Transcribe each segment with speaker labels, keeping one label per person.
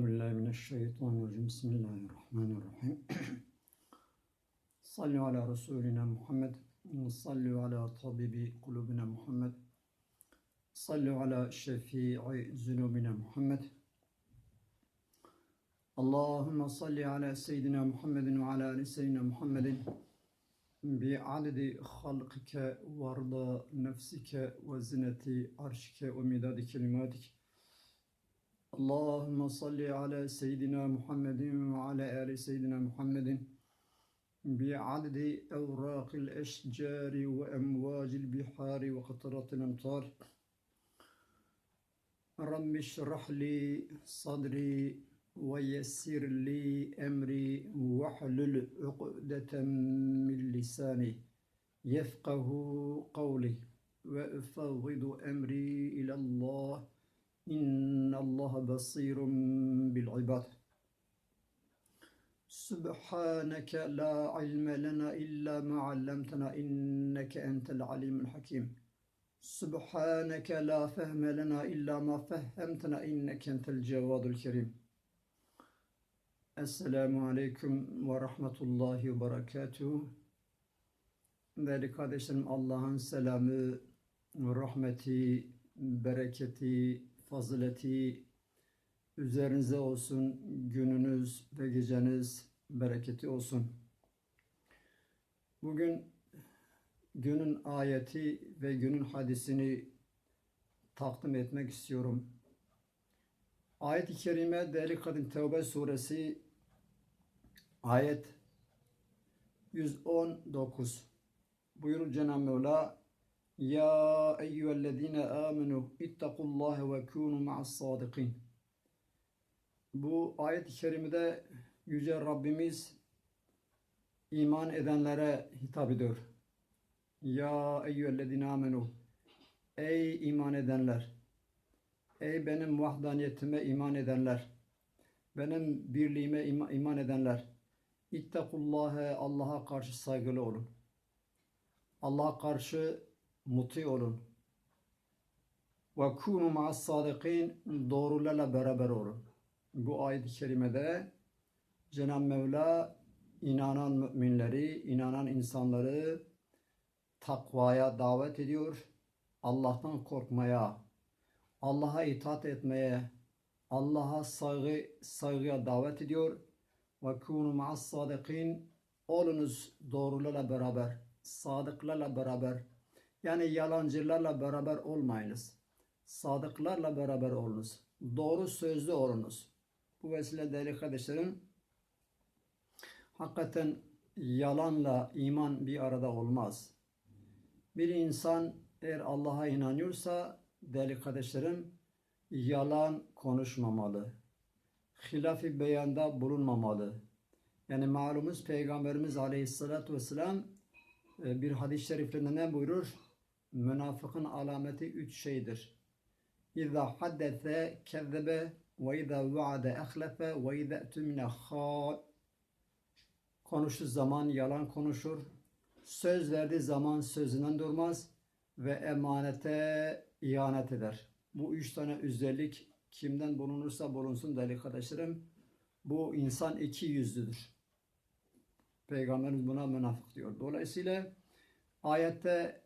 Speaker 1: Euzu billahi mineşşeytanirracim. Bismillahirrahmanirrahim. Sallu ala Resulina Muhammed. Sallu ala tabibi kulubina Muhammed. Sallu ala şefii zunubina Muhammed. Allahümme salli ala seyyidina Muhammedin ve ala ali seyyidina Muhammedin. بعدد خلقك ورضا نفسك وزنة عرشك ومداد كلماتك اللهم صل على سيدنا محمد وعلى آل سيدنا محمد بعدد أوراق الأشجار وأمواج البحار وقطرات الأمطار. رب اشرح لي صدري ويسر لي أمري واحلل عقدة من لساني يفقه قولي وأفوض أمري إلى الله إن الله بصير بالعباد سبحانك لا علم لنا إلا ما علمتنا إنك أنت العليم الحكيم سبحانك لا فهم لنا إلا ما فهمتنا إنك أنت الجواد الكريم Esselamu Aleyküm ve Rahmetullahi ve Berekatuhu. Değerli kardeşlerim Allah'ın selamı, rahmeti, bereketi, fazileti üzerinize olsun. Gününüz ve geceniz bereketi olsun. Bugün günün ayeti ve günün hadisini takdim etmek istiyorum. Ayet-i Kerime Değerli Kadın Tevbe Suresi ayet 119 buyurur Cenab-ı Mevla Ya eyyühellezine amenu ittakullaha ve kunu ma'as sadikin Bu ayet-i kerimede Yüce Rabbimiz iman edenlere hitap ediyor. Ya eyyühellezine amenu Ey iman edenler! Ey benim vahdaniyetime iman edenler! Benim birliğime ima, iman edenler! İttekullâhe Allah'a karşı saygılı olun. Allah'a karşı muti olun. Ve kûnû ma'as sâdikîn doğrularla beraber olun. Bu ayet-i kerimede Cenab-ı Mevla inanan müminleri, inanan insanları takvaya davet ediyor. Allah'tan korkmaya, Allah'a itaat etmeye, Allah'a saygı, saygıya davet ediyor. Ve kûnû ma'as sadikin olunuz doğrularla beraber, sadıklarla beraber. Yani yalancılarla beraber olmayınız. Sadıklarla beraber olunuz. Doğru sözlü olunuz. Bu vesile değerli kardeşlerim, hakikaten yalanla iman bir arada olmaz. Bir insan eğer Allah'a inanıyorsa değerli kardeşlerim yalan konuşmamalı. Hilafi beyanda bulunmamalı. Yani malumuz Peygamberimiz Aleyhisselatü Vesselam e, bir hadis-i şeriflerinde ne buyurur? Münafıkın alameti üç şeydir. İza haddese kezzebe ve izâ vaade ehlefe ve izâ tümne Konuştuğu zaman yalan konuşur. Söz verdiği zaman sözünden durmaz ve emanete ihanet eder. Bu üç tane özellik kimden bulunursa bulunsun değerli kardeşlerim bu insan iki yüzlüdür. Peygamberimiz buna münafık diyor. Dolayısıyla ayette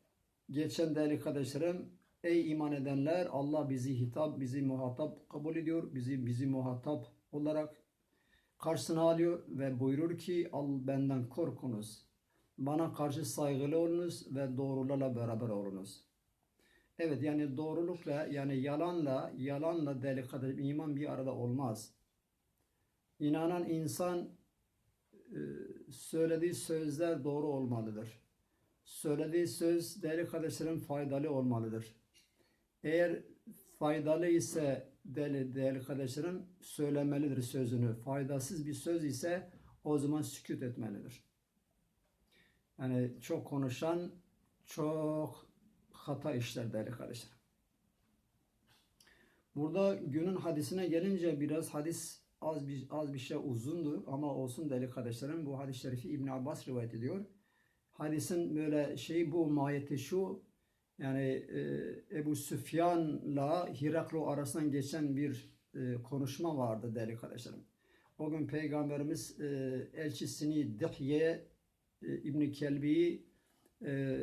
Speaker 1: geçen değerli kardeşlerim ey iman edenler Allah bizi hitap, bizi muhatap kabul ediyor. Bizi bizi muhatap olarak karşısına alıyor ve buyurur ki al benden korkunuz. Bana karşı saygılı olunuz ve doğrularla beraber olunuz. Evet yani doğrulukla yani yalanla yalanla değerli kardeşim iman bir arada olmaz. İnanan insan e, söylediği sözler doğru olmalıdır. Söylediği söz değerli kardeşlerim faydalı olmalıdır. Eğer faydalı ise değerli, değerli kardeşlerim söylemelidir sözünü. Faydasız bir söz ise o zaman sükut etmelidir. Yani çok konuşan çok hata işler değerli kardeşlerim. Burada günün hadisine gelince biraz hadis az bir, az bir şey uzundu ama olsun değerli kardeşlerim. Bu hadis-i şerifi İbn Abbas rivayet ediyor. Hadisin böyle şey bu mahiyeti şu yani e, Ebu Süfyan'la Hiraklo arasından geçen bir e, konuşma vardı değerli kardeşlerim. O gün Peygamberimiz e, elçisini Dihye e, İbni Kelbi'yi e,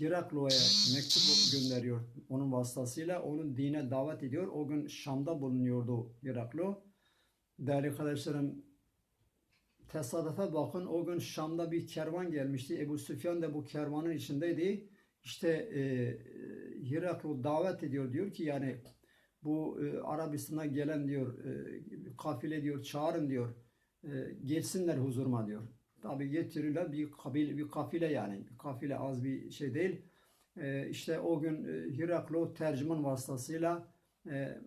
Speaker 1: Hiraklo'ya mektup gönderiyor onun vasıtasıyla. Onun dine davet ediyor. O gün Şam'da bulunuyordu Hiraklo. Değerli kardeşlerim tesadüfe bakın o gün Şam'da bir kervan gelmişti. Ebu Süfyan da bu kervanın içindeydi. İşte e, Hiraklo davet ediyor diyor ki yani bu e, Arabistan'a gelen diyor e, kafile diyor çağırın diyor e, gelsinler huzuruma diyor. Tabi getiriyorlar bir kabile bir kafile yani bir kafile az bir şey değil. E, işte o gün e, Hiraklo tercüman vasıtasıyla e,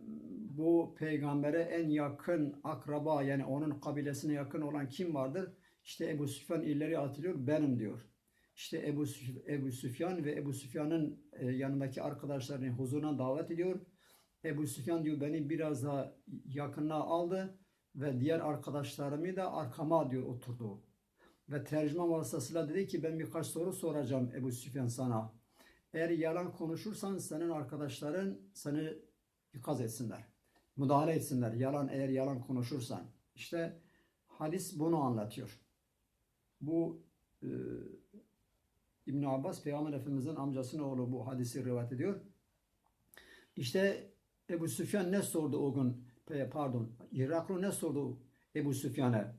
Speaker 1: bu peygambere en yakın akraba yani onun kabilesine yakın olan kim vardır? İşte Ebu Süfyan ileri atılıyor benim diyor. İşte Ebu, Ebu Süfyan ve Ebu Süfyan'ın e, yanındaki arkadaşlarını huzuruna davet ediyor. Ebu Süfyan diyor beni biraz daha yakınına aldı ve diğer arkadaşlarımı da arkama diyor oturdu. Ve tercüman vasıtasıyla dedi ki ben birkaç soru soracağım Ebu Süfyan sana. Eğer yalan konuşursan senin arkadaşların seni ikaz etsinler. Müdahale etsinler. Yalan eğer yalan konuşursan. İşte hadis bunu anlatıyor. Bu e, İbn Abbas Peygamber Efendimizin amcasının oğlu bu hadisi rivayet ediyor. İşte Ebu Süfyan ne sordu o gün? Pardon. Iraklı ne sordu Ebu Süfyan'a?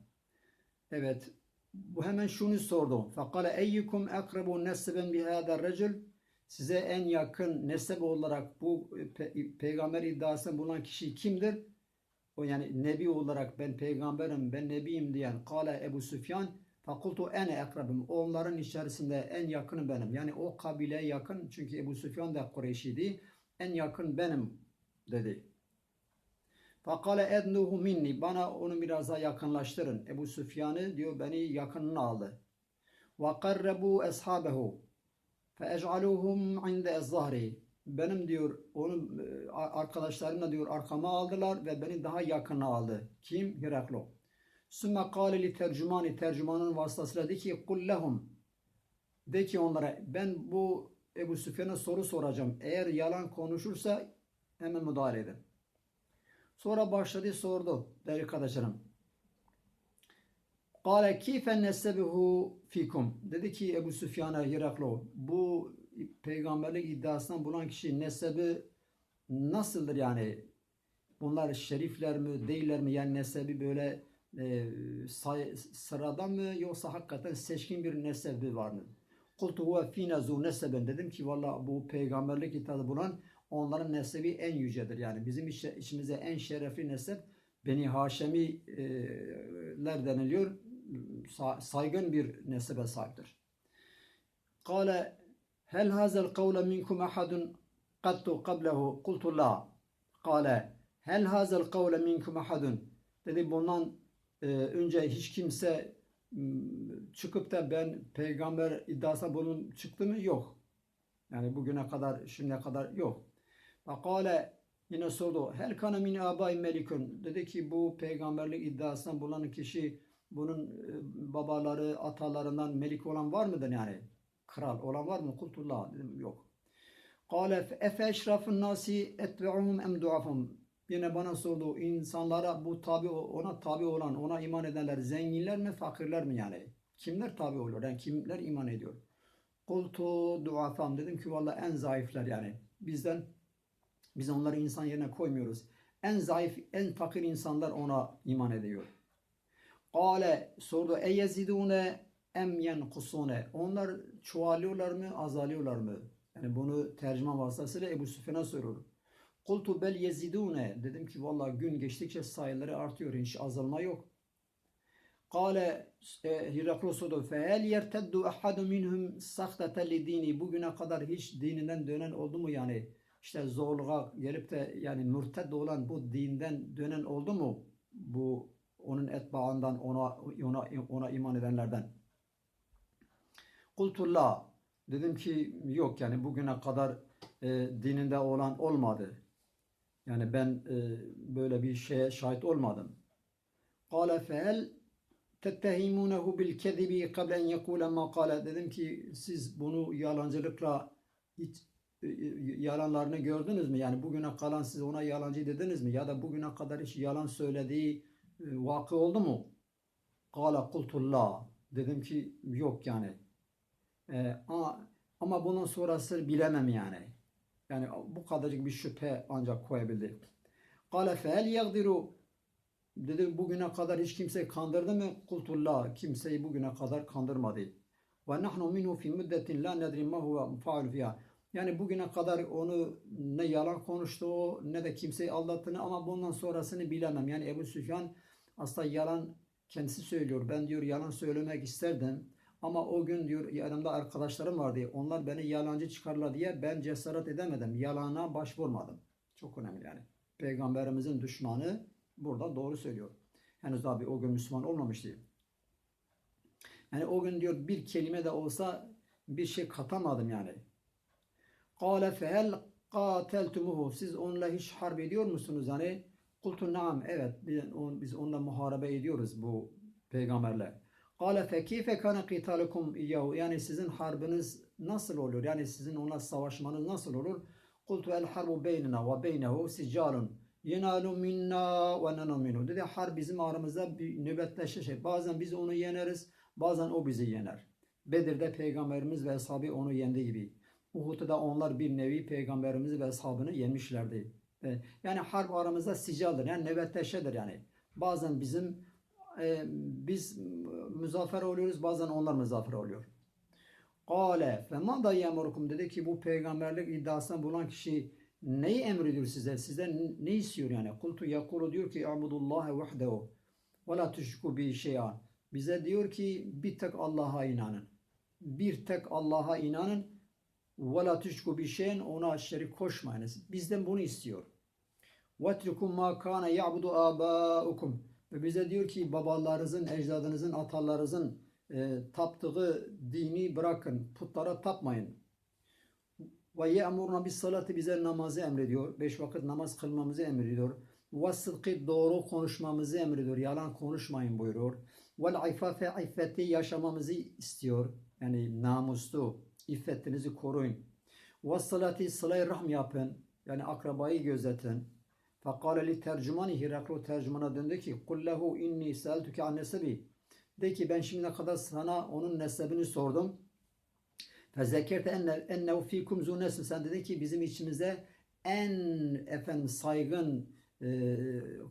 Speaker 1: Evet. Bu hemen şunu sordu. Fakale eyyukum akrabu neseben bihâdâ recül Size en yakın nesep olarak bu pe- peygamber iddiasında bulunan kişi kimdir? O yani nebi olarak ben peygamberim, ben nebiyim diyen Kale Ebu Süfyan Fakultu ene ekrabım. Onların içerisinde en yakını benim. Yani o kabileye yakın. Çünkü Ebu Süfyan da Kureyş'iydi. En yakın benim dedi. Fakale ednuhu minni. Bana onu biraz daha yakınlaştırın. Ebu Süfyan'ı diyor beni yakınına aldı. Ve karrebu eshabehu. Ec'aluhum inde zahri. Benim diyor onun e, arkadaşlarımla diyor arkama aldılar ve beni daha yakına aldı. Kim? Heraklo. Sümme kâle li tercümani tercümanın vasıtasıyla de ki kul lehum de ki onlara ben bu Ebu Süfyan'a soru soracağım. Eğer yalan konuşursa hemen müdahale edin. Sonra başladı sordu değerli kardeşlerim. Kale kife nesebihu fikum. Dedi ki Ebu Süfyan'a Hiraklo bu peygamberlik iddiasından bulan kişi nesebi nasıldır yani? Bunlar şerifler mi değiller mi? Yani nesebi böyle e, say, sıradan mı yoksa hakikaten seçkin bir nesebi var mı? Kultu huve fîne zû neseben. Dedim ki valla bu peygamberlik iddiası bulan onların nesebi en yücedir. Yani bizim iç, içimize en şerefli nesep Beni Haşemiler deniliyor. Sa- saygın bir nesebe sahiptir. Kale hel hazel kavle minkum ahadun qattu qablehu kultu la. Kale hel hazel kavle minkum ahadun dedi bundan e, önce hiç kimse çıkıp da ben peygamber iddiasına bunun çıktı mı? Yok. Yani bugüne kadar, şimdiye kadar yok. Fakale yine sordu. Hel kana min abai melikun. Dedi ki bu peygamberlik iddiasına bulan kişi bunun e, babaları, atalarından melik olan var mıdır yani? Kral olan var mı? Kultullah. Dedim yok. Kale efe eşrafın nasi etbe'uhum em duafum. Yine bana sordu. insanlara bu tabi ona tabi olan, ona iman edenler zenginler mi, fakirler mi yani? Kimler tabi oluyor? Yani kimler iman ediyor? Kultu duafam. Dedim ki valla en zayıflar yani. Bizden biz onları insan yerine koymuyoruz. En zayıf, en fakir insanlar ona iman ediyor. Kale sordu. E yezidune em yenkusune. Onlar çoğalıyorlar mı, azalıyorlar mı? Yani bunu tercüman vasıtasıyla Ebu Süfyan'a soruyor. Kultu bel yezidune. Dedim ki valla gün geçtikçe sayıları artıyor. Hiç azalma yok. Kale e, Hiraklo sordu. Fehel yerteddu ahadu minhum sahtete dini. Bugüne kadar hiç dininden dönen oldu mu yani? işte zorluğa gelip de yani mürted olan bu dinden dönen oldu mu? Bu onun etbaından ona ona ona iman edenlerden. Kultullah dedim ki yok yani bugüne kadar e, dininde olan olmadı. Yani ben e, böyle bir şeye şahit olmadım. Kale fel tettehimunehu bil kezibi kablen yekule ma dedim ki siz bunu yalancılıkla hiç e, yalanlarını gördünüz mü? Yani bugüne kalan siz ona yalancı dediniz mi? Ya da bugüne kadar hiç yalan söylediği e, vakı oldu mu? Kala kultullah. Dedim ki yok yani. E, ama, ama bunun sonrası bilemem yani. Yani bu kadarcık bir şüphe ancak koyabildi. Kale fehel yagdiru Dedi bugüne kadar hiç kimseyi kandırdı mı? Kultullah. Kimseyi bugüne kadar kandırmadı. Ve nahnu minhu fi müddetin la nedri ma huve faul fiha. Yani bugüne kadar onu ne yalan konuştu ne de kimseyi aldattığını ama bundan sonrasını bilemem. Yani Ebu Süfyan aslında yalan kendisi söylüyor. Ben diyor yalan söylemek isterdim. Ama o gün diyor yanımda arkadaşlarım vardı. Onlar beni yalancı çıkarlar diye ben cesaret edemedim. Yalana başvurmadım. Çok önemli yani. Peygamberimizin düşmanı burada doğru söylüyor. Henüz bir o gün Müslüman olmamıştı. Yani o gün diyor bir kelime de olsa bir şey katamadım yani. Kale fehel qateltumuhu. Siz onunla hiç harp ediyor musunuz? Yani kultu naam. Evet biz, on, onunla muharebe ediyoruz bu peygamberle. Kale fekife kana qitalukum iyyahu. Yani sizin harbiniz nasıl olur? Yani sizin ona savaşmanız nasıl olur? Kultu el harbu beynina ve beynehu sicalun yenalu minna ve nenu minhu. Dedi harp bizim aramızda bir nöbetleşe şey. Bazen biz onu yeneriz, bazen o bizi yener. Bedir'de peygamberimiz ve ashabı onu yendi gibi. Uhud'da onlar bir nevi peygamberimizi ve ashabını yenmişlerdi. E, Yani harp aramızda sicaldır. Yani nöbetleşedir yani. Bazen bizim e, biz müzafer oluyoruz, bazen onlar müzafer oluyor. Kale fe mada yemurukum dedi ki bu peygamberlik iddiasında bulunan kişi neyi emrediyor size? Sizden ne istiyor yani? Kultu yakulu diyor ki abudullahi vahdehu ve la tüşku bi şey'a. Bize diyor ki bir tek Allah'a inanın. Bir tek Allah'a inanın. Ve la tüşku bi şeyin ona şerik koşmayınız. Bizden bunu istiyor. وَتْرُكُمْ مَا كَانَ يَعْبُدُ آبَاؤُكُمْ Ve bize diyor ki babalarınızın, ecdadınızın, atalarınızın e, taptığı dini bırakın. Putlara tapmayın. Ve ye'muruna bis salati bize namazı emrediyor. Beş vakit namaz kılmamızı emrediyor. Ve sıdkı doğru konuşmamızı emrediyor. Yalan konuşmayın buyuruyor. Ve ifafe iffeti yaşamamızı istiyor. Yani namuslu, iffetinizi koruyun. Ve salati sıla rahm yapın. Yani akrabayı gözetin. Fekale li tercümani Hiraklo tercümana döndü ki kul lehu inni seeltuke an nesebi. De ki ben şimdiye kadar sana onun nesebini sordum. Fezekerte enne, ennehu fikum zu nesl. Sen dedin ki bizim içimize en efendim saygın e,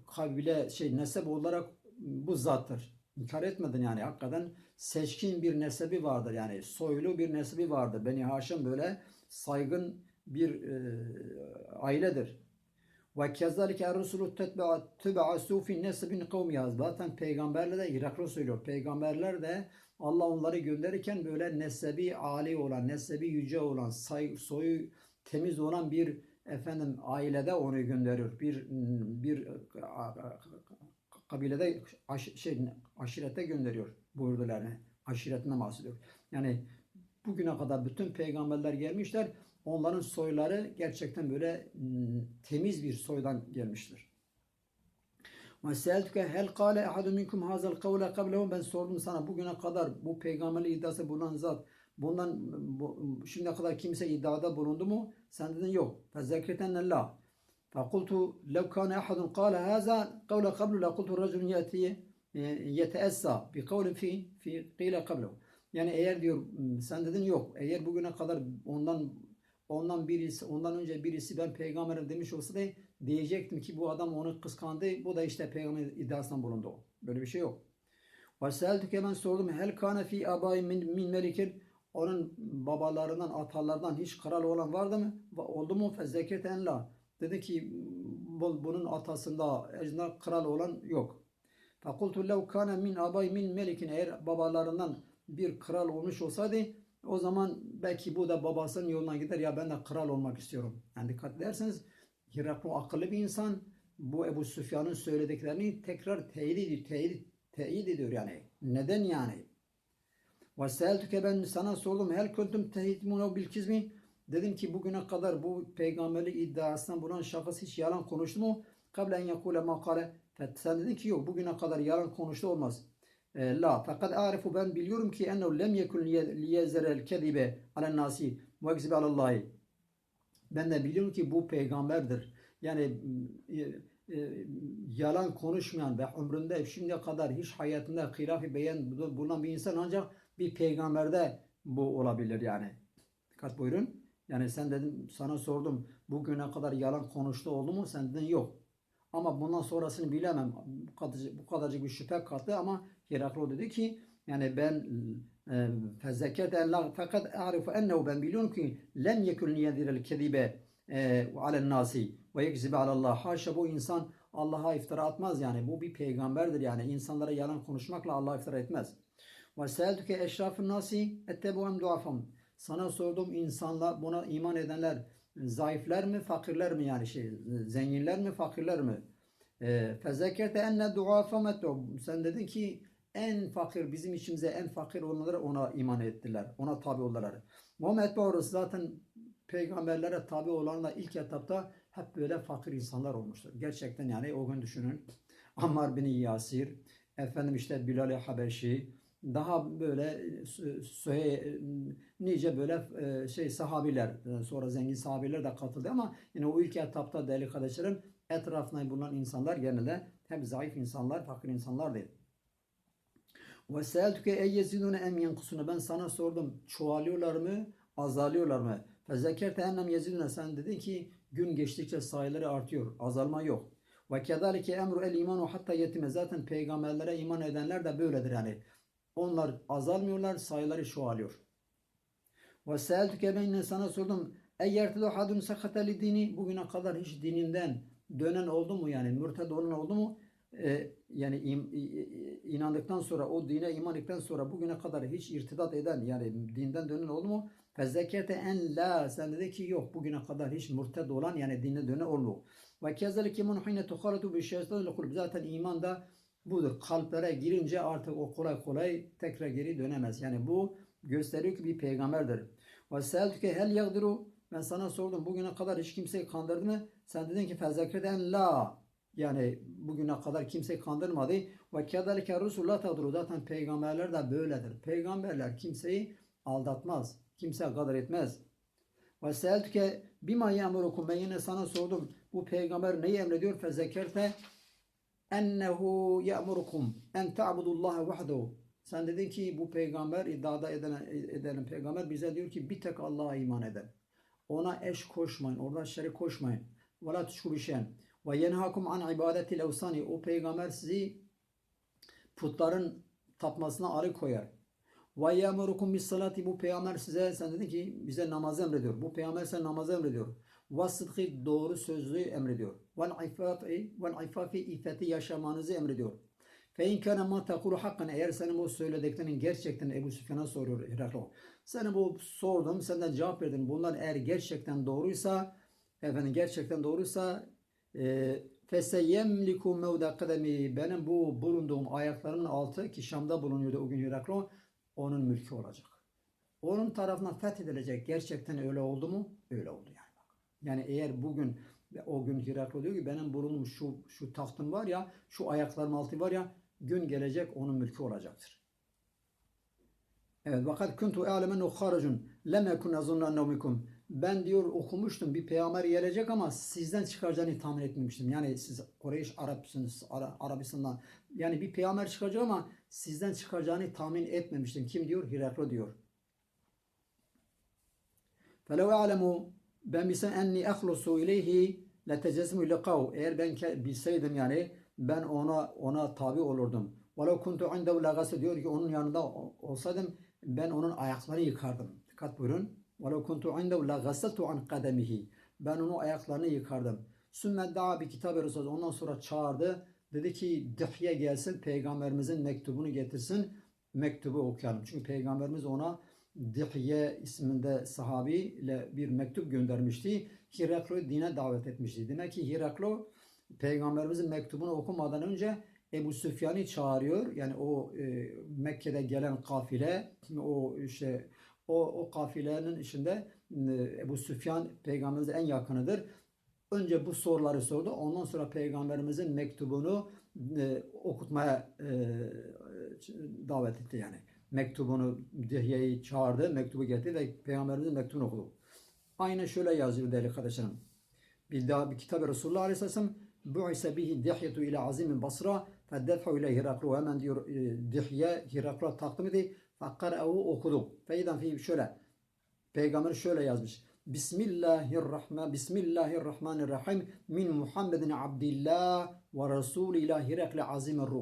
Speaker 1: kabile şey nesep olarak bu zattır. İnkar etmedin yani hakikaten seçkin bir nesebi vardır yani soylu bir nesebi vardır. Beni Haşim böyle saygın bir e, ailedir. Ve kezalike er-rusulu tübe'asu fi nesbin kavmi Zaten peygamberler de Iraklı söylüyor. Peygamberler de Allah onları gönderirken böyle nesebi ali olan, nesebi yüce olan, say, soyu temiz olan bir efendim ailede onu gönderiyor. Bir bir kabilede aş, şey aşirete gönderiyor buyurdular. Aşiretinden bahsediyor. Yani bugüne kadar bütün peygamberler gelmişler. Onların soyları gerçekten böyle temiz bir soydan gelmiştir. Ve seeltüke hel kâle ehadu minkum hazel kavle kablehu ben sordum sana bugüne kadar bu peygamberlik iddiası bulunan zat bundan bu, şimdiye kadar kimse iddiada bulundu mu? Sen dedin yok. Fezekreten la. Fekultu lev kâne ehadun kâle haza kavle kablu la kultu racun yeti yeteessa bi kavlin fi fi qile kablehu. Yani eğer diyor sen dedin yok. Eğer bugüne kadar ondan ondan birisi ondan önce birisi ben peygamberim demiş olsa da diyecektim ki bu adam onu kıskandı. Bu da işte peygamber iddiasından bulundu. Böyle bir şey yok. Ve seeltüke ben sordum. Hel kâne fi abai min, min melikin onun babalarından, atalardan hiç kral olan vardı mı? Oldu mu? Fezeket en la. Dedi ki bunun atasında ecna kral olan yok. Fakultu lev kâne min abai min melikin eğer babalarından bir kral olmuş olsaydı o zaman belki bu da babasının yoluna gider ya ben de kral olmak istiyorum. Yani dikkat ederseniz Hiraklo akıllı bir insan bu Ebu Süfyan'ın söylediklerini tekrar teyit ediyor, teyit, teyit ediyor yani. Neden yani? Ve seeltüke ben sana sordum. Hel kuntum tehitmune bil kizmi? Dedim ki bugüne kadar bu peygamberlik iddiasından bulunan şahıs hiç yalan konuştu mu? Kabla en yakule makale. Sen dedin ki yok bugüne kadar yalan konuştu olmaz. E, la. Fakat arifu ben biliyorum ki ennehu lem yekun liyezerel kedibe alen nasi ve ekzibe alallahi. Ben de biliyorum ki bu peygamberdir. Yani e, e, yalan konuşmayan ve ömründe şimdiye kadar hiç hayatında hilaf-ı beyan bulunan bir insan ancak bir peygamberde bu olabilir yani. Dikkat buyurun. Yani sen dedim sana sordum bugüne kadar yalan konuştu oldu mu? Sen dedin yok. Ama bundan sonrasını bilemem. Bu kadarcık, bu kadarcık bir şüphe kattı ama Heraklo dedi ki yani ben e, fezeket en la fakat a'rifu ennehu ben biliyorum ki lem yekun yedirel kedibe alen nasi ve yekzibe alallah. Haşa bu insan Allah'a iftira atmaz yani. Bu bir peygamberdir yani. insanlara yalan konuşmakla Allah'a iftira etmez. Ve seeltüke eşrafın nasi ettebu em duafam. Sana sordum insanlar buna iman edenler zayıflar mı fakirler mi yani şey zenginler mi fakirler mi? Fezekerte enne duafam Sen dedin ki en fakir bizim içimize en fakir olanlar ona iman ettiler. Ona tabi oldular. Muhammed Bağırız zaten peygamberlere tabi olanlar ilk etapta hep böyle fakir insanlar olmuştur. Gerçekten yani o gün düşünün. Ammar bin Yasir, efendim işte Bilal-i Habeşi, daha böyle söhe, nice böyle e, şey sahabiler, sonra zengin sahabiler de katıldı ama yine o ilk etapta değerli kardeşlerim etrafında bulunan insanlar genelde hep zayıf insanlar, fakir insanlar değil. Ve seeltüke ey yezidune em yenkusune ben sana sordum çoğalıyorlar mı azalıyorlar mı? Fezekerte ennem yezidune sen dedin ki gün geçtikçe sayıları artıyor azalma yok. Ve kedalike emru el imanu hatta yetime zaten peygamberlere iman edenler de böyledir yani. Onlar azalmıyorlar sayıları çoğalıyor. Ve seeltüke ben sana sordum ey yertilu hadun sakateli dini bugüne kadar hiç dininden dönen oldu mu yani mürted olan oldu mu? e, yani im, inandıktan sonra o dine iman ettikten sonra bugüne kadar hiç irtidat eden yani dinden dönen oldu mu? Fezekete en la sen dedi ki yok bugüne kadar hiç murted olan yani dine dönen oldu. Ve kezalike mun hine tuharatu bi şeytanil kulub zaten iman da budur. Kalplere girince artık o kolay kolay tekrar geri dönemez. Yani bu gösteriyor ki bir peygamberdir. Ve seltüke hel yagdiru ben sana sordum bugüne kadar hiç kimseyi kandırdı mı? Sen dedin ki fezeketen la yani bugüne kadar kimse kandırmadı. Ve kedalike Resulullah tadru. Zaten peygamberler de böyledir. Peygamberler kimseyi aldatmaz. Kimse kadar etmez. Ve seeltüke bima yamurukum. Ben yine sana sordum. Bu peygamber neyi emrediyor? Fezekerte ennehu ya'murukum en ta'budullaha vahdehu. Sen dedin ki bu peygamber iddiada eden, eden peygamber bize diyor ki bir tek Allah'a iman eden. Ona eş koşmayın. Orada şerik koşmayın. Ve la tuşku bir şeyin. Ve yenhakum an ibadetil evsani. O peygamber sizi putların tapmasına alıkoyar. Ve yemurukum bis salati. Bu peygamber size sen dedin ki bize namaz emrediyor. Bu peygamber size namaz emrediyor. Ve sıdkı doğru sözlüğü emrediyor. Ve ifafi ve ifafi iffeti yaşamanızı emrediyor. Fe in kana ma takulu hakkan eğer senin bu söylediklerinin gerçekten Ebu Süfyan'a soruyor Heraklo. Sana bu sordum, senden cevap verdin. Bunlar eğer gerçekten doğruysa, efendim gerçekten doğruysa ee, feseyemliku mevda kademi benim bu bulunduğum ayaklarımın altı ki Şam'da bulunuyordu o gün Heraklo onun mülkü olacak. Onun tarafından fethedilecek. Gerçekten öyle oldu mu? Öyle oldu yani. Yani eğer bugün o gün Hirakl diyor ki benim burnum şu şu tahtım var ya, şu ayaklarım altı var ya, gün gelecek onun mülkü olacaktır. Evet fakat kuntu alemen ukharacun lem ekun azunna mikum. Ben diyor okumuştum bir peygamber gelecek ama sizden çıkaracağını tahmin etmemiştim. Yani siz Kureyş Arapsınız, Ara, Arabistan'dan. Yani bir peygamber çıkacak ama sizden çıkaracağını tahmin etmemiştim. Kim diyor? Hirakl diyor. Felev alemu ben bilsem enni ehlusu ileyhi le tecezmü lekav. Eğer ben bilseydim yani ben ona ona tabi olurdum. Velev kuntu indehu lagası diyor ki onun yanında olsaydım ben onun ayaklarını yıkardım. Dikkat buyurun. Velev kuntu indehu lagasatu an kademihi. Ben onun ayaklarını yıkardım. Sümme daha bir kitabı Resul. Ondan sonra çağırdı. Dedi ki Dihye gelsin peygamberimizin mektubunu getirsin. Mektubu okuyalım. Çünkü peygamberimiz ona Dihye isminde sahabiyle bir mektup göndermişti. Hiraklo'yu dine davet etmişti. Demek ki Hiraklo peygamberimizin mektubunu okumadan önce Ebu Süfyan'ı çağırıyor. Yani o e, Mekke'de gelen kafile, o işte o, o kafilenin içinde e, Ebu Süfyan peygamberimize en yakınıdır. Önce bu soruları sordu. Ondan sonra peygamberimizin mektubunu e, okutmaya e, davet etti yani. Mektubunu Dihye'yi çağırdı, mektubu getirdi ve peygamberimizin mektubunu okudu. Aynen şöyle yazıyor değerli kardeşlerim. Bir daha bir kitabı Resulullah Aleyhisselam Bu'ise bihi dihyetu ile azimin basra feddefu ile Hiraklu hemen diyor e, dihye Hiraklu'a takdim edildi. Fakkara'u okudu. Feyden fi şöyle. Peygamber şöyle yazmış. Bismillahirrahman Bismillahirrahmanirrahim min Muhammedin Abdillah ve Resulillah Hirakle azimir ruh.